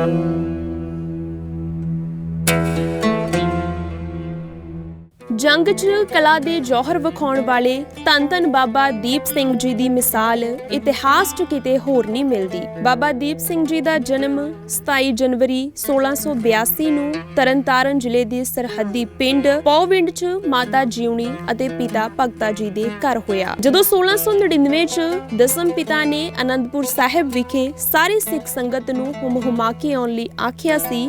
Thank you. ਜੰਗ 'ਚ ਕਲਾ ਦੇ ਜੌਹਰ ਵਿਖਾਉਣ ਵਾਲੇ ਧੰਨ ਧੰਨ ਬਾਬਾ ਦੀਪ ਸਿੰਘ ਜੀ ਦੀ ਮਿਸਾਲ ਇਤਿਹਾਸ 'ਚ ਕਿਤੇ ਹੋਰ ਨਹੀਂ ਮਿਲਦੀ। ਬਾਬਾ ਦੀਪ ਸਿੰਘ ਜੀ ਦਾ ਜਨਮ 27 ਜਨਵਰੀ 1682 ਨੂੰ ਤਰਨਤਾਰਨ ਜ਼ਿਲ੍ਹੇ ਦੇ ਸਰਹੱਦੀ ਪਿੰਡ ਪੌਵਿੰਡ 'ਚ ਮਾਤਾ ਜੀਉਣੀ ਅਤੇ ਪਿਤਾ ਭਗਤਾ ਜੀ ਦੇ ਘਰ ਹੋਇਆ। ਜਦੋਂ 1699 'ਚ ਦਸਮ ਪਿਤਾ ਨੇ ਅਨੰਦਪੁਰ ਸਾਹਿਬ ਵਿਖੇ ਸਾਰੀ ਸਿੱਖ ਸੰਗਤ ਨੂੰ ਹੁਮ-ਹੁਮਾ ਕੇ ਆਉਣ ਲਈ ਆਖਿਆ ਸੀ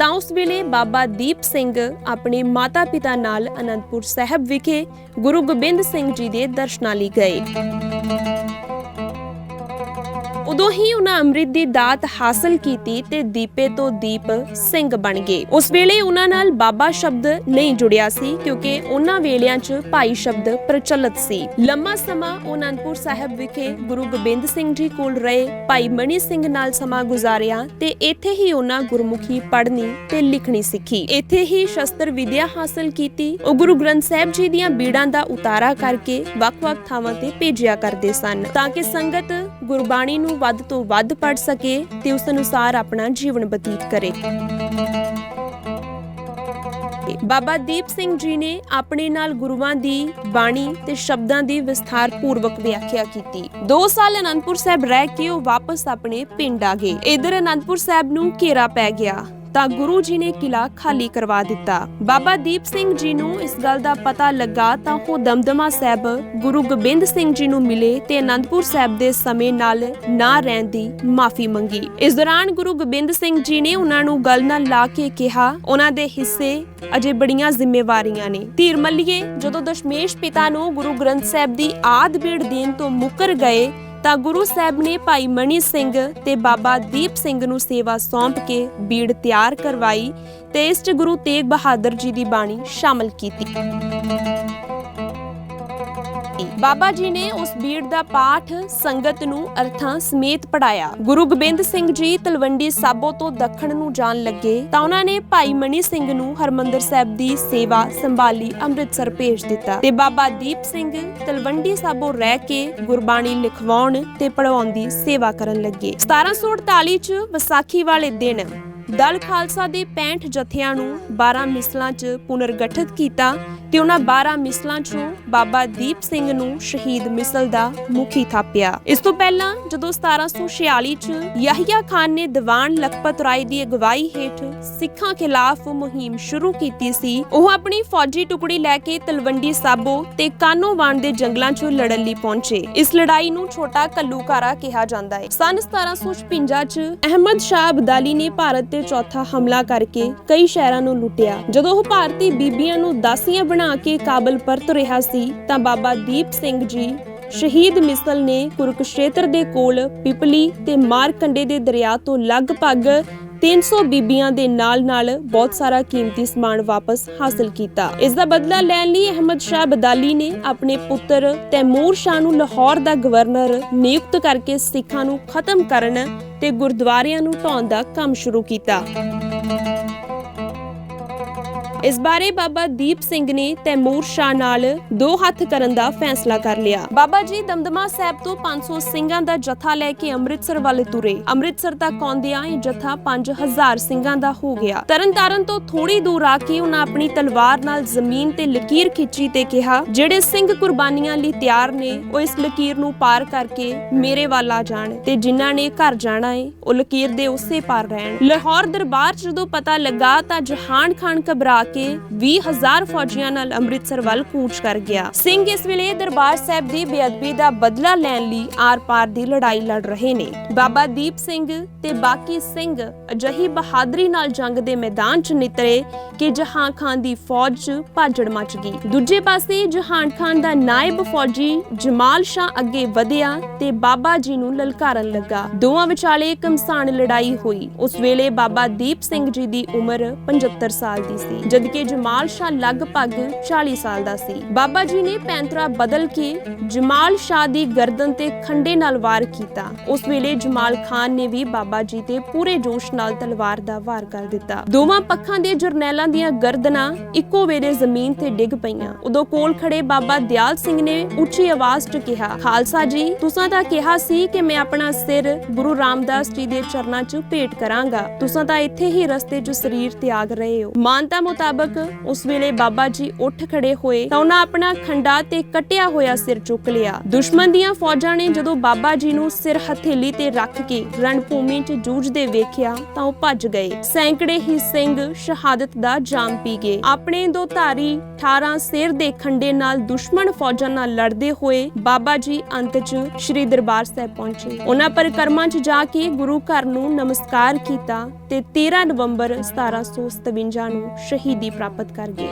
ਤਾਂ ਉਸ ਵੇਲੇ ਬਾਬਾ ਦੀਪ ਸਿੰਘ ਆਪਣੇ ਮਾਤਾ-ਪਿਤਾ ਨਾਲ ਅਨੰਦਪੁਰ ਸਾਹਿਬ ਵਿਖੇ ਗੁਰੂ ਗੋਬਿੰਦ ਸਿੰਘ ਜੀ ਦੇ ਦਰਸ਼ਨਾਂ ਲਈ ਗਏ। ਉਦੋਂ ਹੀ ਉਹਨਾਂ ਅੰਮ੍ਰਿਤ ਦੀ ਦਾਤ ਹਾਸਲ ਕੀਤੀ ਤੇ ਦੀਪੇ ਤੋਂ ਦੀਪ ਸਿੰਘ ਬਣ ਗਏ। ਉਸ ਵੇਲੇ ਉਹਨਾਂ ਨਾਲ ਬਾਬਾ ਸ਼ਬਦ ਨਹੀਂ ਜੁੜਿਆ ਸੀ, ਕਿਉਂਕਿ ਉਹਨਾਂ ਵੇਲਿਆਂ 'ਚ ਭਾਈ ਸ਼ਬਦ ਪ੍ਰਚਲਿਤ ਸੀ। ਲੰਮਾ ਸਮਾਂ ਉਹ ਅਨੰਦਪੁਰ ਸਾਹਿਬ ਵਿਖੇ ਗੁਰੂ ਗੋਬਿੰਦ ਸਿੰਘ ਜੀ ਕੋਲ ਰਹੇ ਭਾਈ ਮਣੀ ਸਿੰਘ ਨਾਲ ਸਮਾਂ ਗੁਜ਼ਾਰਿਆ ਤੇ ਇੱਥੇ ਹੀ ਉਹਨਾਂ ਗੁਰਮੁਖੀ ਪੜ੍ਹਨੀ ਤੇ ਲਿਖਣੀ ਸਿੱਖੀ। ਇੱਥੇ ਹੀ ਸ਼ਸਤਰ ਵਿਦਿਆ ਹਾਸਲ ਕੀਤੀ। ਉਹ ਗੁਰੂ ਗ੍ਰੰਥ ਸਾਹਿਬ ਜੀ ਦੀਆਂ ਬੀੜਾਂ ਦਾ ਉਤਾਰਾ ਕਰਕੇ ਵੱਖ-ਵੱਖ ਥਾਵਾਂ ਤੇ ਭੇਜਿਆ ਕਰਦੇ ਸਨ, ਤਾਂ ਕਿ ਸੰਗਤ ਗੁਰਬਾਣੀ ਨੂੰ ਵੱਧ ਤੋਂ ਵੱਧ ਪੜ੍ਹ ਸਕੇ ਤੇ ਉਸ ਅਨੁਸਾਰ ਆਪਣਾ ਜੀਵਨ ਬਤੀਤ ਕਰੇ। ਬਾਬਾ ਦੀਪ ਸਿੰਘ ਜੀ ਨੇ ਆਪਣੇ ਨਾਲ ਗੁਰੂਆਂ ਦੀ ਬਾਣੀ ਤੇ ਸ਼ਬਦਾਂ ਦੀ ਵਿਸਥਾਰ ਪੂਰਵਕ ਵਿਆਖਿਆ ਕੀਤੀ। 2 ਸਾਲ ਅਨੰਦਪੁਰ ਸਾਹਿਬ ਰਹਿ ਕੇ ਉਹ ਵਾਪਸ ਆਪਣੇ ਪਿੰਡ ਆ ਗਏ। ਇਧਰ ਅਨੰਦਪੁਰ ਸਾਹਿਬ ਨੂੰ ਘੇਰਾ ਪੈ ਗਿਆ। ਤਾਂ ਗੁਰੂ ਜੀ ਨੇ ਕਿਲਾ ਖਾਲੀ ਕਰਵਾ ਦਿੱਤਾ। ਬਾਬਾ ਦੀਪ ਸਿੰਘ ਜੀ ਨੂੰ ਇਸ ਗੱਲ ਦਾ ਪਤਾ ਲੱਗਾ ਤਾਂ ਉਹ ਦਮਦਮਾ ਸਾਹਿਬ, ਗੁਰੂ ਗੋਬਿੰਦ ਸਿੰਘ ਜੀ ਨੂੰ ਮਿਲੇ ਤੇ ਅਨੰਦਪੁਰ ਸਾਹਿਬ ਦੇ ਸਮੇਂ ਨਾਲ ਨਾ ਰਹਿਣ ਦੀ ਮਾਫੀ ਮੰਗੀ। ਇਸ ਦੌਰਾਨ ਗੁਰੂ ਗੋਬਿੰਦ ਸਿੰਘ ਜੀ ਨੇ ਉਹਨਾਂ ਨੂੰ ਗੱਲ ਨਾਲ ਲਾ ਕੇ ਕਿਹਾ, ਉਹਨਾਂ ਦੇ ਹਿੱਸੇ ਅਜੇ ਬੜੀਆਂ ਜ਼ਿੰਮੇਵਾਰੀਆਂ ਨੇ। ਧੀਰ ਮੱਲੀਏ, ਜਦੋਂ ਦਸ਼ਮੇਸ਼ ਪਿਤਾ ਨੂੰ ਗੁਰੂ ਗ੍ਰੰਥ ਸਾਹਿਬ ਦੀ ਆਦ ਬੀੜ ਦੇਣ ਤੋਂ ਮੁੱਕਰ ਗਏ ਤਾਂ ਗੁਰੂ ਸਾਹਿਬ ਨੇ ਭਾਈ ਮਣੀ ਸਿੰਘ ਤੇ ਬਾਬਾ ਦੀਪ ਸਿੰਘ ਨੂੰ ਸੇਵਾ ਸੌਂਪ ਕੇ ਬੀੜ ਤਿਆਰ ਕਰਵਾਈ ਤੇ ਇਸ 'ਚ ਗੁਰੂ ਤੇਗ ਬਹਾਦਰ ਜੀ ਦੀ ਬਾਣੀ ਸ਼ਾਮਲ ਕੀਤੀ। ਬਾਬਾ ਜੀ ਨੇ ਉਸ ਬੀੜ ਦਾ ਪਾਠ, ਸੰਗਤ ਨੂੰ ਅਰਥਾਂ ਸਮੇਤ ਪੜਾਇਆ ਗੁਰੂ ਗੋਬਿੰਦ ਸਿੰਘ ਜੀ ਤਲਵੰਡੀ ਸਾਬੋ ਤੋਂ ਦੱਖਣ ਨੂੰ ਜਾਣ ਲੱਗੇ ਤਾਂ ਉਹਨਾਂ ਨੇ ਭਾਈ ਮਣੀ ਸਿੰਘ ਨੂੰ ਹਰਮੰਦਰ ਸਾਹਿਬ ਦੀ ਸੇਵਾ ਸੰਭਾਲੀ ਅੰਮ੍ਰਿਤਸਰ ਭੇਜ ਦਿੱਤਾ ਤੇ ਬਾਬਾ ਦੀਪ ਸਿੰਘ ਤਲਵੰਡੀ ਸਾਬੋ ਰਹਿ ਕੇ ਗੁਰਬਾਣੀ ਲਿਖਵਾਉਣ ਤੇ ਪੜਾਉਣ ਦੀ ਸੇਵਾ ਕਰਨ ਲੱਗੇ। 1748 ਚ ਵਿਸਾਖੀ ਵਾਲੇ ਦਿਨ ਦਲ ਖਾਲਸਾ ਦੇ 65 ਜਥਿਆਂ ਨੂੰ 12 ਮਿਸਲਾਂ 'ਚ ਪੁਨਰਗਠਿਤ ਕੀਤਾ ਤੇ ਉਹਨਾਂ 12 ਮਿਸਲਾਂ 'ਚੋਂ ਬਾਬਾ ਦੀਪ ਸਿੰਘ ਨੂੰ ਸ਼ਹੀਦ ਮਿਸਲ ਦਾ ਮੁਖੀ ਥਾਪਿਆ। ਇਸ ਤੋਂ ਪਹਿਲਾਂ ਜਦੋਂ 1746 'ਚ ਯਹੀਆ ਖਾਨ ਨੇ ਦੀਵਾਨ ਲਖਪਤ ਰਾਏ ਦੀ ਅਗਵਾਈ ਹੇਠ ਸਿੱਖਾਂ ਖਿਲਾਫ ਮੁਹਿੰਮ ਸ਼ੁਰੂ ਕੀਤੀ ਸੀ, ਉਹ ਆਪਣੀ ਫੌਜੀ ਟੁਕੜੀ ਲੈ ਕੇ ਤਲਵੰਡੀ ਸਾਬੋ ਤੇ ਕਾਨੋਵਾਨ ਦੇ ਜੰਗਲਾਂ 'ਚ ਲੜਨ ਲਈ ਪਹੁੰਚੇ। ਇਸ ਲੜਾਈ ਨੂੰ ਛੋਟਾ ਕੱਲੂਕਾਰਾ ਕਿਹਾ ਜਾਂਦਾ ਹੈ। ਸਨ 1756 'ਚ ਅਹਿਮਦ ਸ਼ਾਹ ਅਬਦਾਲੀ ਨੇ ਭਾਰਤ ਤੇ ਚੌਥਾ ਹਮਲਾ ਕਰਕੇ ਕਈ ਸ਼ਹਿਰਾਂ ਨੂੰ ਲੁੱਟਿਆ। ਜਦੋਂ ਉਹ ਭਾਰਤੀ ਬੀਬੀਆਂ ਨੂੰ ਦਾਸੀਆਂ ਬਣਾ ਕੇ ਕਾਬਲ ਪਰਤ ਰਿਹਾ ਸੀ ਤਾਂ ਬਾਬਾ ਦੀਪ ਸਿੰਘ ਜੀ ਸ਼ਹੀਦ ਮਿਸਲ ਨੇ ਕੁਰੂਕਸ਼ੇਤਰ ਦੇ ਕੋਲ ਪਿਪਲੀ ਤੇ ਮਾਰਕੰਡੇ ਦੇ ਦਰਿਆ ਤੋਂ ਲਗਭਗ 300 ਬੀਬੀਆਂ ਦੇ ਨਾਲ-ਨਾਲ ਬਹੁਤ ਸਾਰਾ ਕੀਮਤੀ ਸਮਾਨ ਵਾਪਸ ਹਾਸਲ ਕੀਤਾ। ਇਸ ਦਾ ਬਦਲਾ ਲੈਣ ਲਈ ਅਹਿਮਦ ਸ਼ਾਹ ਬਦਾਲੀ ਨੇ ਆਪਣੇ ਪੁੱਤਰ ਤੈਮੂਰ ਸ਼ਾਹ ਨੂੰ ਲਾਹੌਰ ਦਾ ਗਵਰਨਰ ਨਿਯੁਕਤ ਕਰਕੇ ਸਿੱਖਾਂ ਨੂੰ ਖਤਮ ਕਰਨ ਤੇ ਗੁਰਦੁਆਰਿਆਂ ਨੂੰ ਢਾਉਣ ਦਾ ਕੰਮ ਸ਼ੁਰੂ ਕੀਤਾ। ਇਸ ਬਾਰੇ ਬਾਬਾ ਦੀਪ ਸਿੰਘ ਨੇ ਤੈਮੂਰ ਸ਼ਾਹ ਨਾਲ ਦੋ ਹੱਥ ਕਰਨ ਦਾ ਫੈਸਲਾ ਕਰ ਲਿਆ। ਬਾਬਾ ਜੀ ਦਮਦਮਾ ਸਾਹਿਬ ਤੋਂ 500 ਸਿੰਘਾਂ ਦਾ ਜਥਾ ਲੈ ਕੇ ਅੰਮ੍ਰਿਤਸਰ ਵੱਲ ਤੁਰੇ। ਅੰਮ੍ਰਿਤਸਰ ਤੱਕ ਆਉਂਦਿਆਂ ਇਹ ਜਥਾ 5000 ਸਿੰਘਾਂ ਦਾ ਹੋ ਗਿਆ। ਤਰਨਤਾਰਨ ਤੋਂ ਥੋੜੀ ਦੂਰ ਆ ਕੇ ਉਹਨਾਂ ਆਪਣੀ ਤਲਵਾਰ ਨਾਲ ਜ਼ਮੀਨ ਤੇ ਲਕੀਰ ਖਿੱਚੀ ਤੇ ਕਿਹਾ, ਜਿਹੜੇ ਸਿੰਘ ਕੁਰਬਾਨੀਆਂ ਲਈ ਤਿਆਰ ਨੇ, ਉਹ ਇਸ ਲਕੀਰ ਨੂੰ ਪਾਰ ਕਰਕੇ ਮੇਰੇ ਵੱਲ ਆ ਜਾਣ ਤੇ ਜਿਨ੍ਹਾਂ ਨੇ ਘਰ ਜਾਣਾ ਏ, ਉਹ ਲਕੀਰ ਦੇ ਉਸੇ ਪਾਰ ਰਹਿਣ। ਲਾਹੌਰ ਦਰਬਾਰ ਜਦੋਂ ਪਤਾ ਲੱਗਾ ਤਾਂ ਜਹਾਨ ਖਾਨ ਘਬਰਾ ਕੇ 20000 ਫੌਜੀਆਂ ਨਾਲ ਅੰਮ੍ਰਿਤਸਰ ਵੱਲ ਕੂਚ ਕਰ ਗਿਆ। ਸਿੰਘ ਇਸ ਵੇਲੇ ਦਰਬਾਰ ਸਾਹਿਬ ਦੀ ਬੇਅਦਬੀ ਦਾ ਬਦਲਾ ਲੈਣ ਲਈ ਆਰ-ਪਾਰ ਦੀ ਲੜਾਈ ਲੜ ਰਹੇ ਨੇ। ਬਾਬਾ ਦੀਪ ਸਿੰਘ ਤੇ ਬਾਕੀ ਸਿੰਘ ਅਜਹੀ ਬਹਾਦਰੀ ਨਾਲ ਜੰਗ ਦੇ ਮੈਦਾਨ 'ਚ ਨਿਤਰੇ ਕਿ ਜਹਾਂ ਖਾਨ ਦੀ ਫੌਜ 'ਚ ਭਾਜੜ ਮਚ ਗਈ। ਦੂਜੇ ਪਾਸੇ ਜਹਾਨ ਖਾਨ ਦਾ ਨਾਇਬ ਫੌਜੀ ਜਮਾਲ ਸ਼ਾਹ ਅੱਗੇ ਵਧਿਆ ਤੇ ਬਾਬਾ ਜੀ ਨੂੰ ਲਲਕਾਰਨ ਲੱਗਾ। ਦੋਵਾਂ ਵਿਚਾਲੇ ਘਮਸਾਨ ਲੜਾਈ ਹੋਈ। ਉਸ ਵੇਲੇ ਬਾਬਾ ਦੀਪ ਸਿੰਘ ਜੀ ਦੀ ਉਮਰ 75 ਸਾਲ ਦੀ ਸੀ। ਜਦਕਿ ਜਮਾਲ ਸ਼ਾਹ ਲਗਭਗ 40 ਸਾਲ ਦਾ ਸੀ। ਬਾਬਾ ਜੀ ਨੇ ਪੈਂਤਰਾ ਬਦਲ ਕੇ ਜਮਾਲ ਸ਼ਾਹ ਦੀ ਗਰਦਨ ਤੇ ਖੰਡੇ ਨਾਲ ਵਾਰ ਕੀਤਾ। ਉਸ ਵੇਲੇ ਜਮਾਲ ਖਾਨ ਨੇ ਵੀ ਬਾਬਾ ਜੀ ਤੇ ਪੂਰੇ ਜੋਸ਼ ਨਾਲ ਤਲਵਾਰ ਦਾ ਵਾਰ ਕਰ ਦਿੱਤਾ। ਦੋਵਾਂ ਪੱਖਾਂ ਦੇ ਜਰਨੈਲਾਂ ਦੀਆਂ ਗਰਦਨਾਂ ਇੱਕੋ ਵੇਲੇ ਜ਼ਮੀਨ ਤੇ ਡਿੱਗ ਪਈਆਂ। ਉਦੋਂ ਕੋਲ ਖੜੇ ਬਾਬਾ ਦਿਆਲ ਸਿੰਘ ਨੇ ਉੱਚੀ ਆਵਾਜ਼ 'ਚ ਕਿਹਾ, ਖਾਲਸਾ ਜੀ, ਤੁਸੀਂ ਤਾਂ ਕਿਹਾ ਸੀ ਕਿ ਮੈਂ ਆਪਣਾ ਸਿਰ ਗੁਰੂ ਰਾਮਦਾਸ ਜੀ ਦੇ ਚਰਨਾਂ 'ਚ ਭੇਟ ਕਰਾਂਗਾ। ਤੁਸੀਂ ਤਾਂ ਇੱਥੇ ਹੀ ਰਸਤੇ 'ਚ ਸਰੀਰ ਤਿਆਗ ਰਹੇ ਹੋ। ਮਾਨਤਾ ਮੁਤਾਬਕ ਉਸ ਵੇਲੇ ਬਾਬਾ ਜੀ ਉੱਠ ਖੜੇ ਹੋਏ ਤਾਂ ਉਹਨਾਂ ਆਪਣਾ ਖੰਡਾ ਤੇ ਕੱਟਿਆ ਹੋਇਆ ਸਿਰ ਚੁੱਕ ਲਿਆ। ਦੁਸ਼ਮਣ ਦੀਆਂ ਫੌਜਾਂ ਨੇ ਜਦੋਂ ਬਾਬਾ ਜੀ ਨੂੰ ਸਿਰ ਹਥੇਲੀ ਤੇ ਰੱਖ ਕੇ ਰਣਭੂਮੀ 'ਚ ਜੂਝਦੇ ਵੇਖਿਆ ਤਾਂ ਉਹ ਭੱਜ ਗਏ। ਸੈਂਕੜੇ ਹੀ ਸਿੰਘ ਸ਼ਹਾਦਤ ਦਾ ਜਾਮ ਪੀ ਗਏ। ਆਪਣੇ ਦੋ ਧਾਰੀ 18 ਸਿਰ ਦੇ ਖੰਡੇ ਨਾਲ ਦੁਸ਼ਮਣ ਫੌਜਾਂ ਨਾਲ ਲੜਦੇ ਹੋਏ ਬਾਬਾ ਜੀ ਅੰਤ 'ਚ ਸ੍ਰੀ ਦਰਬਾਰ ਸਾਹਿਬ ਪਹੁੰਚੇ। ਉਹਨਾਂ ਪਰਿਕਰਮਾ 'ਚ ਜਾ ਕੇ ਗੁਰੂ ਘਰ ਨੂੰ ਨਮਸਕਾਰ ਕੀਤਾ ਤੇ 13 ਨਵੰਬਰ 1757 ਨੂੰ ਸ਼ਹੀਦ ਦੀ ਪ੍ਰਾਪਤ ਕਰ ਗਏ।